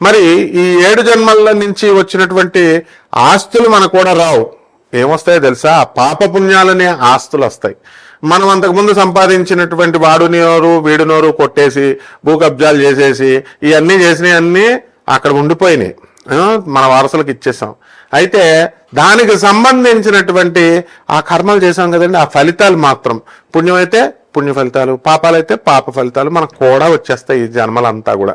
మరి ఈ ఏడు జన్మల నుంచి వచ్చినటువంటి ఆస్తులు మనకు కూడా రావు. ఏమొస్తాయో తెలుసా? పాప పుణ్యాలనే ఆస్తులు వస్తాయి మనం అంతకుముందు సంపాదించినటువంటి వాడు నోరు వీడు నోరు కొట్టేసి భూ కబ్జాలు చేసేసి ఇవన్నీ చేసినవన్నీ అక్కడ ఉండిపోయినాయి. మన వారసులకు ఇచ్చేసాం. అయితే దానికి సంబంధించినటువంటి ఆ కర్మలు చేసాం కదండి. ఆ ఫలితాలు మాత్రం పుణ్యం అయితే పుణ్య ఫలితాలు పాపాలైతే పాప ఫలితాలు మనకు కూడా వచ్చేస్తాయి ఈ జన్మలంతా కూడా.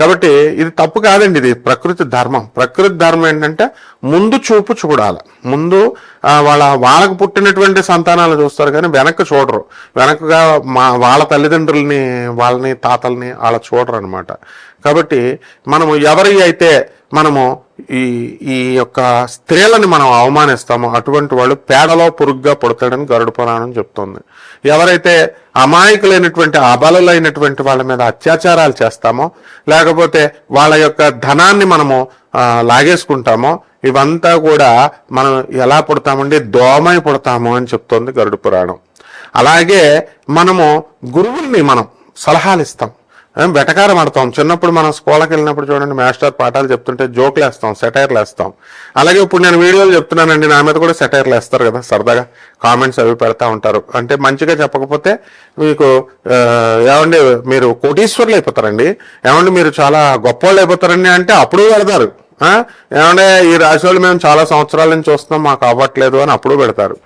కాబట్టి ఇది తప్పు కాదండి ఇది ప్రకృతి ధర్మం. ప్రకృతి ధర్మం ఏంటంటే ముందు చూపు చూడాలి. ముందు వాళ్ళ వాళ్ళకు పుట్టినటువంటి సంతానాలు చూస్తారు కానీ వెనక్కి చూడరు. వెనకగా మా వాళ్ళ తల్లిదండ్రుల్ని వాళ్ళని తాతల్ని వాళ్ళ చూడరు అనమాట కాబట్టి మనము ఎవరి అయితే మనము ఈ ఈ యొక్క స్త్రీలని మనం అవమానిస్తామో అటువంటి వాళ్ళు పేడలో పురుగ్గా పుడతాడని గరుడు పురాణం చెప్తుంది. ఎవరైతే అమాయకులైనటువంటి అబలులైనటువంటి వాళ్ళ మీద అత్యాచారాలు చేస్తామో లేకపోతే వాళ్ళ యొక్క ధనాన్ని మనము లాగేసుకుంటామో ఇవంతా కూడా మనం ఎలా పుడతామండి? దోమై పుడతాము అని చెప్తోంది గరుడు పురాణం. అలాగే మనము గురువుల్ని మనం సలహాలు ఇస్తాం వెటకారం ఆడతాం. చిన్నప్పుడు మనం స్కూల్కి వెళ్ళినప్పుడు చూడండి మాస్టర్ పాఠాలు చెప్తుంటే జోక్లు వేస్తాం సెటైర్లు వేస్తాం. అలాగే ఇప్పుడు నేను వీడియోలు చెప్తున్నానండి నా మీద కూడా సెటైర్లు వేస్తారు కదా సరదాగా కామెంట్స్ అవి పెడతా ఉంటారు. అంటే మంచిగా చెప్పకపోతే మీకు ఏమండి మీరు కోటీశ్వర్లు అయిపోతారండి. ఏమండి మీరు చాలా గొప్పవాళ్ళు అయిపోతారండి అంటే అప్పుడు పెడతారు. ఏమంటే ఈ రాశి వాళ్ళు మేము చాలా సంవత్సరాల నుంచి చూస్తున్నాం మాకు అవ్వట్లేదు అని అప్పుడు పెడతారు.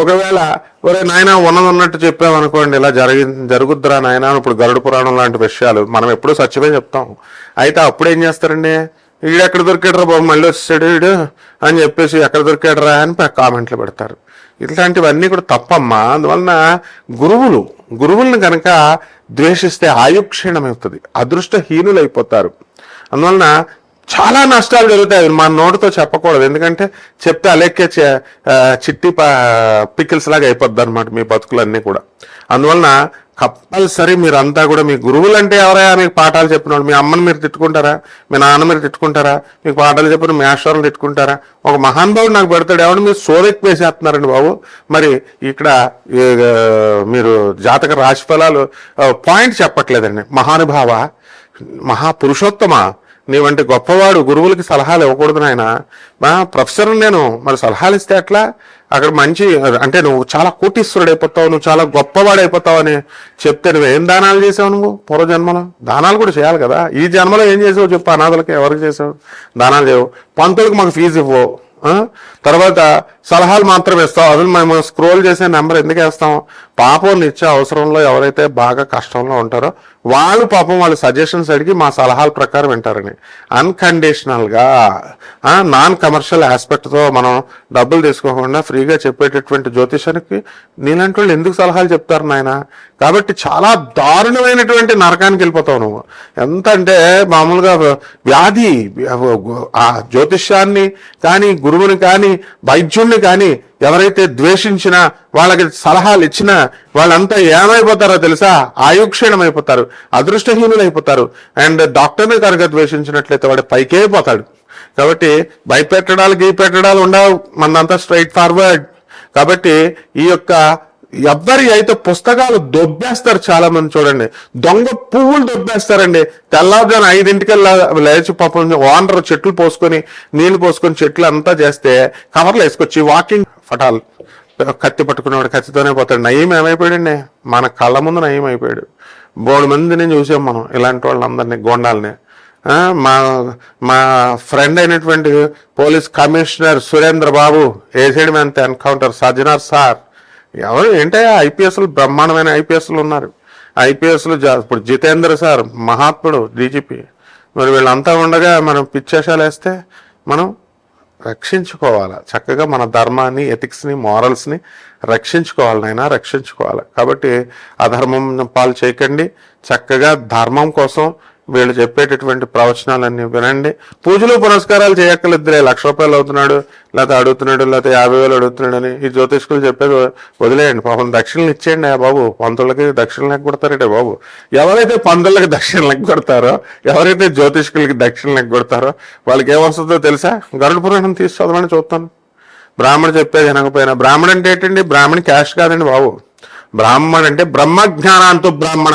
ఒకవేళ ఒరే నాయన ఉన్నది ఉన్నట్టు చెప్పామనుకోండి ఇలా జరిగి జరుగుద్దురా నాయన ఇప్పుడు గరుడు పురాణం లాంటి విషయాలు మనం ఎప్పుడూ సత్యమే చెప్తాం. అయితే అప్పుడు ఏం చేస్తారండి? వీడు ఎక్కడ దొరికాడరా బాబు మళ్ళీ వచ్చాడు వీడు అని చెప్పేసి ఎక్కడ దొరికాడరా అని కామెంట్లు పెడతారు. ఇట్లాంటివన్నీ కూడా తప్పమ్మా. అందువలన గురువులు గురువులను కనుక ద్వేషిస్తే ఆయుక్షీణమవుతుంది అదృష్టహీనులు అయిపోతారు అందువలన చాలా నష్టాలు జరుగుతాయి. మన నోటితో చెప్పకూడదు. ఎందుకంటే చెప్తే అలెక్కే చే- చిట్టి పికిల్స్ లాగా అయిపోద్ది అనమాట మీ బతుకులన్నీ కూడా. అందువలన కంపల్సరీ మీరంతా కూడా మీ గురువులు అంటే ఎవరైనా మీకు పాఠాలు చెప్పిన వాళ్ళు మీ అమ్మని మీరు తిట్టుకుంటారా? మీ నాన్న మీరు తిట్టుకుంటారా? మీకు పాఠాలు చెప్పిన మీ ఆశ్వరం తిట్టుకుంటారా? ఒక మహానుభావుడు నాకు పెడతాడు. ఎవరు మీరు సోరెక్ వేసేస్తున్నారండి బాబు. మరి ఇక్కడ మీరు జాతక రాశి ఫలాలు పాయింట్ చెప్పట్లేదండి. మహానుభావ మహాపురుషోత్తమ నీ వంటి గొప్పవాడు గురువులకి సలహాలు ఇవ్వకూడదు నాయన. మా ప్రొఫెసర్ నేను మరి సలహాలు ఇస్తే ఎట్లా? అక్కడ మంచి అంటే నువ్వు చాలా కోటీశ్వరుడు అయిపోతావు నువ్వు చాలా గొప్పవాడు అయిపోతావు అని చెప్తే నువ్వు ఏం దానాలు చేసావు నువ్వు పూర్వజన్మలో? దానాలు కూడా చేయాలి కదా. ఈ జన్మలో ఏం చేసావు చెప్పు అనాథలకి ఎవరికి చేసావు? దానాలు చేయవు పంతులకు మాకు ఫీజు ఇవ్వవు తర్వాత సలహాలు మాత్రం ఇస్తాం అవి మేము స్క్రోల్ చేసే నెంబర్ ఎందుకు వేస్తాం? పాపం నిత్య అవసరంలో ఎవరైతే బాగా కష్టంలో ఉంటారో వాళ్ళు పాపం వాళ్ళ సజెషన్స్ అడిగి మా సలహాల ప్రకారం వింటారని. అన్కండిషనల్గా నాన్ కమర్షియల్ ఆస్పెక్ట్తో మనం డబ్బులు తీసుకోకుండా ఫ్రీగా చెప్పేటటువంటి జ్యోతిషానికి నీలాంటి వాళ్ళు ఎందుకు సలహాలు చెప్తారు నాయన? కాబట్టి చాలా దారుణమైనటువంటి నరకానికి వెళ్ళిపోతావు నువ్వు. ఎంత అంటే మామూలుగా వ్యాధి ఆ జ్యోతిష్యాన్ని కానీ గురువుని కానీ వైద్యుణ్ణి కానీ ఎవరైతే ద్వేషించినా వాళ్ళకి సలహాలు ఇచ్చినా వాళ్ళంతా ఏమైపోతారో తెలుసా? ఆయుక్షీణమైపోతారు అదృష్టహీనులైపోతారు. అదృష్టహీనులు అయిపోతారు అండ్ డాక్టర్ని కనుక ద్వేషించినట్లయితే వాడు పైకే పోతాడు కాబట్టి భయపెట్టడాలు గీ పెట్టడాలు ఉండవు. మనంతా స్ట్రైట్ ఫార్వర్డ్. కాబట్టి ఈ యొక్క ఎవరి అయితే పుస్తకాలు దొబ్బేస్తారు చాలా మంది చూడండి. దొంగ పువ్వులు దొబ్బేస్తారండి. తెల్లవారుజాను ఐదింటికల్లా లేచి పాపం ఓనర్ చెట్లు పోసుకొని నీళ్ళు పోసుకొని చెట్లు అంతా చేస్తే కవర్లు వేసుకొచ్చి వాకింగ్ ఫటాల్ కత్తి పట్టుకునేవాడు కత్తితోనే పోతాడు. నయం ఏమైపోయాడండి? మన కళ్ళ ముందు నయం అయిపోయాడు. బోడు మందిని చూసాం మనం ఇలాంటి వాళ్ళందరినీ గోండాలని. మా మా ఫ్రెండ్ అయినటువంటి పోలీస్ కమిషనర్ సురేంద్ర బాబు ఏసైడ్ మ్యాన్ ఎన్కౌంటర్? సజ్జనార్ సార్. ఎవరు ఏంటో ఐపీఎస్లు బ్రహ్మాండమైన ఐపీఎస్లు ఉన్నారు. ఐపీఎస్లు ఇప్పుడు జితేంద్ర సార్ మహాత్ముడు డీజీపీ. మరి వీళ్ళంతా ఉండగా మనం పిచ్చేషాలు వేస్తే మనం రక్షించుకోవాలి? చక్కగా మన ధర్మాన్ని ఎథిక్స్ని మారల్స్ని రక్షించుకోవాలి రక్షించుకోవాలి. కాబట్టి అధర్మం పాలు చేయకండి. చక్కగా ధర్మం కోసం వీళ్ళు చెప్పేటటువంటి ప్రవచనాలన్నీ వినండి. పూజలు పునస్కారాలు చేయక్కర్లేదురే లక్ష రూపాయలు అవుతున్నాడు లేకపోతే అడుగుతున్నాడు లేకపోతే యాభై వేలు అడుగుతున్నాడు అని ఈ జ్యోతిష్కులు చెప్పేది వదిలేయండి. పాపం దక్షిణలు ఇచ్చేయండి ఆ బాబు. పంతులకి దక్షిణలు లెక్క బాబు. ఎవరైతే పంతులకి దక్షిణ లెక్క కొడతారో ఎవరైతే జ్యోతిష్కులకి దక్షిణ లెక్క కొడతారో వాళ్ళకి ఏమొస్తుందో తెలుసా? గరుడ పురాణం తీసి చదవమని చూస్తాను. బ్రాహ్మణ చెప్పేది వినకపోయినా బ్రాహ్మణ అంటే ఏంటండి? బ్రాహ్మణ క్యాష్ కాదండి బాబు. బ్రాహ్మణ అంటే బ్రహ్మజ్ఞానాంతు బ్రాహ్మణ.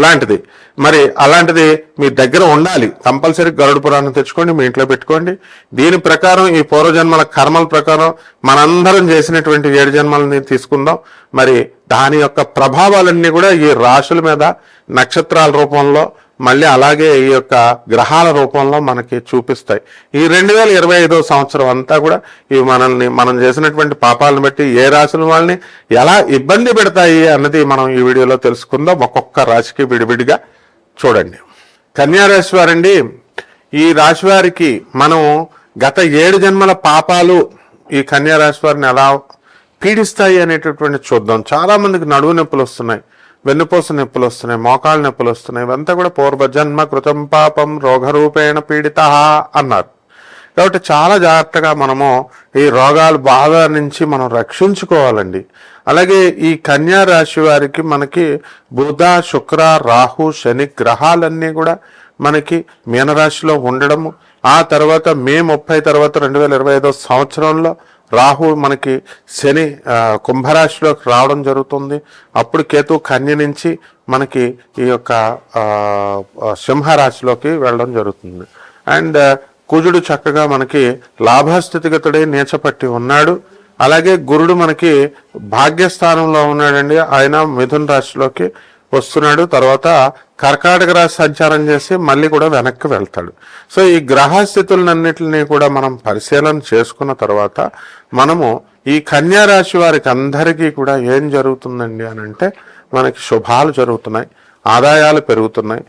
లాంటిది. మరి అలాంటిది మీ దగ్గర ఉండాలి. కంపల్సరీ గరుడు పురాణం తెచ్చుకోండి మీ ఇంట్లో పెట్టుకోండి. దీని ప్రకారం ఈ పూర్వజన్మల కర్మల ప్రకారం మనందరం చేసినటువంటి ఏడు జన్మలని తీసుకుందాం. మరి దాని యొక్క ప్రభావాలన్నీ కూడా ఈ రాశుల మీద నక్షత్రాల రూపంలో మళ్ళీ అలాగే ఈ యొక్క గ్రహాల రూపంలో మనకి చూపిస్తాయి. ఈ రెండు వేల ఇరవై ఐదో సంవత్సరం అంతా కూడా ఇవి మనల్ని మనం చేసినటువంటి పాపాలను బట్టి ఏ రాశుల వాళ్ళని ఎలా ఇబ్బంది పెడతాయి అన్నది మనం ఈ వీడియోలో తెలుసుకుందాం. ఒక్కొక్క రాశికి విడివిడిగా చూడండి. కన్యారాశి వారండి ఈ రాశి వారికి మనం గత ఏడు జన్మల పాపాలు ఈ కన్యారాశి వారిని ఎలా పీడిస్తాయి అనేటటువంటి చూద్దాం. చాలామందికి నడువు నొప్పులు వస్తున్నాయి. వెన్నుపూస నొప్పులు వస్తున్నాయి మోకాళ్ళ నొప్పులు వస్తున్నాయి ఇవంతా కూడా పూర్వజన్మ కృతం పాపం రోగరూపేణ పీడిత అన్నారు. కాబట్టి చాలా జాగ్రత్తగా మనము ఈ రోగాల బాధ నుంచి మనం రక్షించుకోవాలండి. అలాగే ఈ కన్యా రాశి వారికి మనకి బుధ శుక్ర రాహు శని గ్రహాలన్నీ కూడా మనకి మీనరాశిలో ఉండడము. ఆ తర్వాత మే ముప్పై తర్వాత రెండు వేల ఇరవై ఐదో సంవత్సరంలో రాహు మనకి శని కుంభరాశిలోకి రావడం జరుగుతుంది. అప్పుడు కేతు కన్య నుంచి మనకి ఈ యొక్క సింహరాశిలోకి వెళ్ళడం జరుగుతుంది. అండ్ కుజుడు చక్కగా మనకి లాభస్థితిగతుడై నీచపట్టి ఉన్నాడు. అలాగే గురుడు మనకి భాగ్యస్థానంలో ఉన్నాడండి. ఆయన మిథున్ రాశిలోకి వస్తున్నాడు. తర్వాత కర్కాటక రాశి సంచారం చేసి మళ్ళీ కూడా వెనక్కి వెళ్తాడు. సో ఈ గ్రహస్థితులన్నింటినీ కూడా మనం పరిశీలన చేసుకున్న తర్వాత మనము ఈ కన్యా రాశి వారికి అందరికీ కూడా ఏం జరుగుతుందండి అని అంటే మనకి శుభాలు జరుగుతున్నాయి ఆదాయాలు పెరుగుతున్నాయి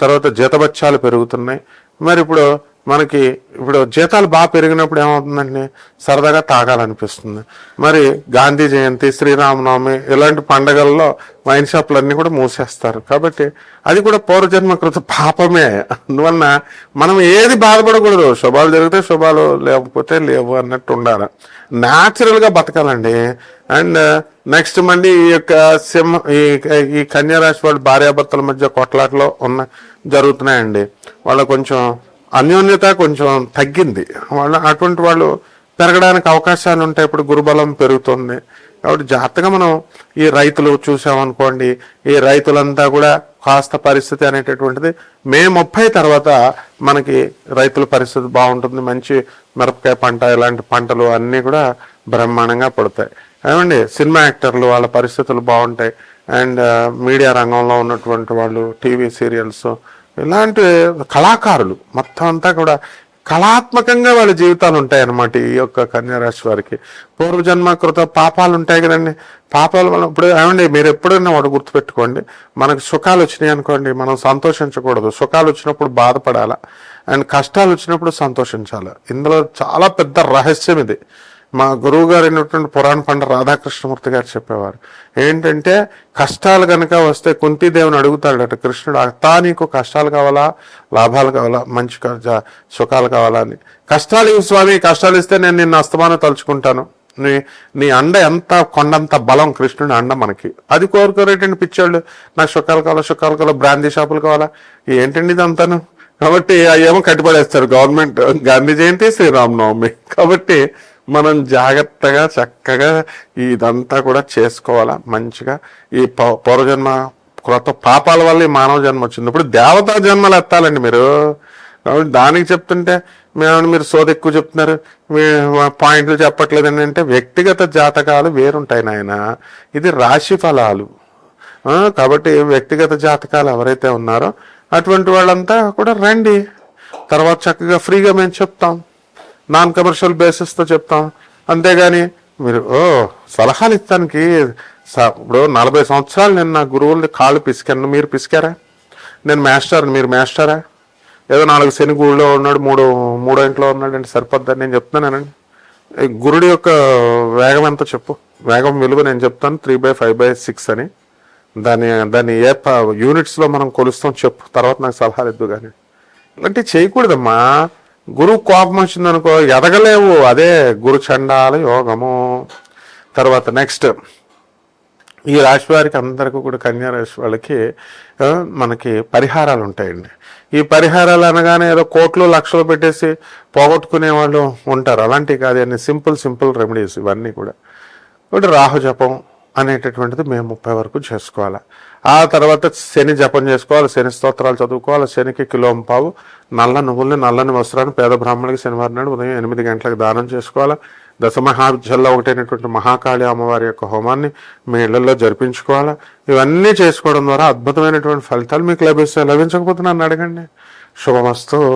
తర్వాత జీతబత్యాలు పెరుగుతున్నాయి. మరి ఇప్పుడు మనకి ఇప్పుడు జీతాలు బాగా పెరిగినప్పుడు ఏమవుతుందండి సరదాగా తాగాలనిపిస్తుంది. మరి గాంధీ జయంతి శ్రీరామనవమి ఇలాంటి పండగల్లో వైన్ షాపులన్నీ కూడా మూసేస్తారు. కాబట్టి అది కూడా పౌరజన్మ కృత పాపమే. అందువలన మనం ఏది బాధపడకూడదు. శుభాలు జరిగితే శుభాలు లేకపోతే లేవు అన్నట్టు ఉండాలి. న్యాచురల్గా బతకాలండి. అండ్ నెక్స్ట్ మళ్ళీ ఈ యొక్క సింహ ఈ ఈ వాళ్ళు వాళ్ళ భార్యాభర్తల మధ్య కొట్లాటలో ఉన్న జరుగుతున్నాయండి. వాళ్ళ కొంచెం అన్యోన్యత కొంచెం తగ్గింది. వాళ్ళు అటువంటి వాళ్ళు పెరగడానికి అవకాశాలు ఉంటాయి ఇప్పుడు గురుబలం పెరుగుతుంది. కాబట్టి జాగ్రత్తగా మనం ఈ రైతులు చూసామనుకోండి ఈ రైతులంతా కూడా కాస్త పరిస్థితి అనేటటువంటిది మే ముప్పై తర్వాత మనకి రైతుల పరిస్థితి బాగుంటుంది. మంచి మిరపకాయ పంట ఇలాంటి పంటలు అన్నీ కూడా బ్రహ్మాండంగా పడతాయి. ఏమండి? సినిమా యాక్టర్లు వాళ్ళ పరిస్థితులు బాగుంటాయి. అండ్ మీడియా రంగంలో ఉన్నటువంటి వాళ్ళు టీవీ సీరియల్స్ ఇలాంటి కళాకారులు మొత్తం అంతా కూడా కళాత్మకంగా వాళ్ళ జీవితాలు ఉంటాయన్నమాట ఈ యొక్క కన్యారాశి వారికి. పూర్వజన్మ కృత పాపాలు ఉంటాయి కదండి. పాపాలు మనం ఇప్పుడు ఏమండి మీరు ఎప్పుడైనా వాడు గుర్తుపెట్టుకోండి. మనకు సుఖాలు వచ్చినాయి అనుకోండి మనం సంతోషించకూడదు. సుఖాలు వచ్చినప్పుడు బాధపడాలా? అండ్ కష్టాలు వచ్చినప్పుడు సంతోషించాలి? ఇందులో చాలా పెద్ద రహస్యం ఇది. మా గురువు గారు అయినటువంటి పురాణ పండ రాధాకృష్ణమూర్తి గారు చెప్పేవారు. ఏంటంటే కష్టాలు కనుక వస్తే కుంతీదేవుని అడుగుతాడట కృష్ణుడు అత్తా నీకు కష్టాలు కావాలా? లాభాలు కావాలా? మంచి సుఖాలు కావాలా? అని. కష్టాలు ఇవి స్వామి కష్టాలు ఇస్తే నేను నిన్ను అస్తమానం తలుచుకుంటాను. నీ నీ అండ ఎంత కొండంత బలం కృష్ణుని అండ మనకి. అది కోరుకోరేటండి పిచ్చోళ్ళు నాకు సుఖాలు కావాలా సుఖాలు కావాలా బ్రాందీ షాపులు కావాలా? ఏంటండి ఇదంతాను? కాబట్టి అవేమో కట్టుబడేస్తారు గవర్నమెంట్ గాంధీ జయంతి శ్రీరామనవమి. కాబట్టి మనం జాగ్రత్తగా చక్కగా ఇదంతా కూడా చేసుకోవాలా? మంచిగా. ఈ పౌరజన్మ క్రొత్త పాపాల వల్ల ఈ మానవ జన్మ వచ్చింది. ఇప్పుడు దేవతా జన్మలు ఎత్తాలండి మీరు. కాబట్టి దానికి చెప్తుంటే మేము మీరు సోద ఎక్కువ చెప్తున్నారు. మీ పాయింట్లు చెప్పట్లేదు అంటే వ్యక్తిగత జాతకాలు వేరుంటాయి నాయన. ఇది రాశి ఫలాలు. కాబట్టి వ్యక్తిగత జాతకాలు ఎవరైతే ఉన్నారో అటువంటి వాళ్ళంతా కూడా రండి. తర్వాత చక్కగా ఫ్రీగా మేము చెప్తాం. నాన్ కమర్షియల్ బేసిస్తో చెప్తాం. అంతేగాని మీరు ఓ సలహాలు ఇస్తానికి స- ఇప్పుడు నలభై సంవత్సరాలు నేను నా గురువుల్ని కాళ్ళు పిసికాను మీరు పిసికారా? నేను మాస్టర్ మీరు మాస్టరా? ఏదో నాలుగు శని గుడిలో ఉన్నాడు మూడు మూడో ఇంట్లో ఉన్నాడు అంటే సరిపోద్దని నేను చెప్తున్నానండి గురుడి యొక్క వేగం ఎంత చెప్పు? వేగం విలువ నేను చెప్తాను three by five by six అని. దాని దాన్ని ఏ ప- మనం కొలుస్తాం చెప్పు. తర్వాత నాకు సలహాలు ఇద్దు కానీ ఇలాంటివి చేయకూడదమ్మా. గురువు కోపం వచ్చిందనుకో ఎదగలేవు. అదే గురు చండాల యోగము. తర్వాత నెక్స్ట్ ఈ రాశి వారికి అందరికీ కూడా కన్యా రాశి వాళ్ళకి మనకి పరిహారాలు ఉంటాయండి. ఈ పరిహారాలు అనగానే ఏదో కోట్లు లక్షలు పెట్టేసి పోగొట్టుకునే వాళ్ళు ఉంటారు. అలాంటివి కాదు అన్ని సింపుల్ సింపుల్ రెమెడీస్ ఇవన్నీ కూడా. ఒకటి రాహు జపం అనేటటువంటిది మేము ముప్పై వరకు చేసుకోవాలి. ఆ తర్వాత శని జపం చేసుకోవాలి శని స్తోత్రాలు చదువుకోవాలి శనికి కిలోంపావు నల్ల నువ్వుల్ని నల్లని వస్త్రాన్ని పేద బ్రాహ్మణులకి శనివారం నాడు ఉదయం ఎనిమిది గంటలకు దానం చేసుకోవాలి. దశమహావిద్యల్లో ఒకటైనటువంటి మహాకాళి అమ్మవారి యొక్క హోమాన్ని మీ ఇళ్ళలో జరిపించుకోవాలా. ఇవన్నీ చేసుకోవడం ద్వారా అద్భుతమైనటువంటి ఫలితాలు మీకు లభిస్తాయి. లభించకపోతే నన్ను అడగండి. శుభమస్తు.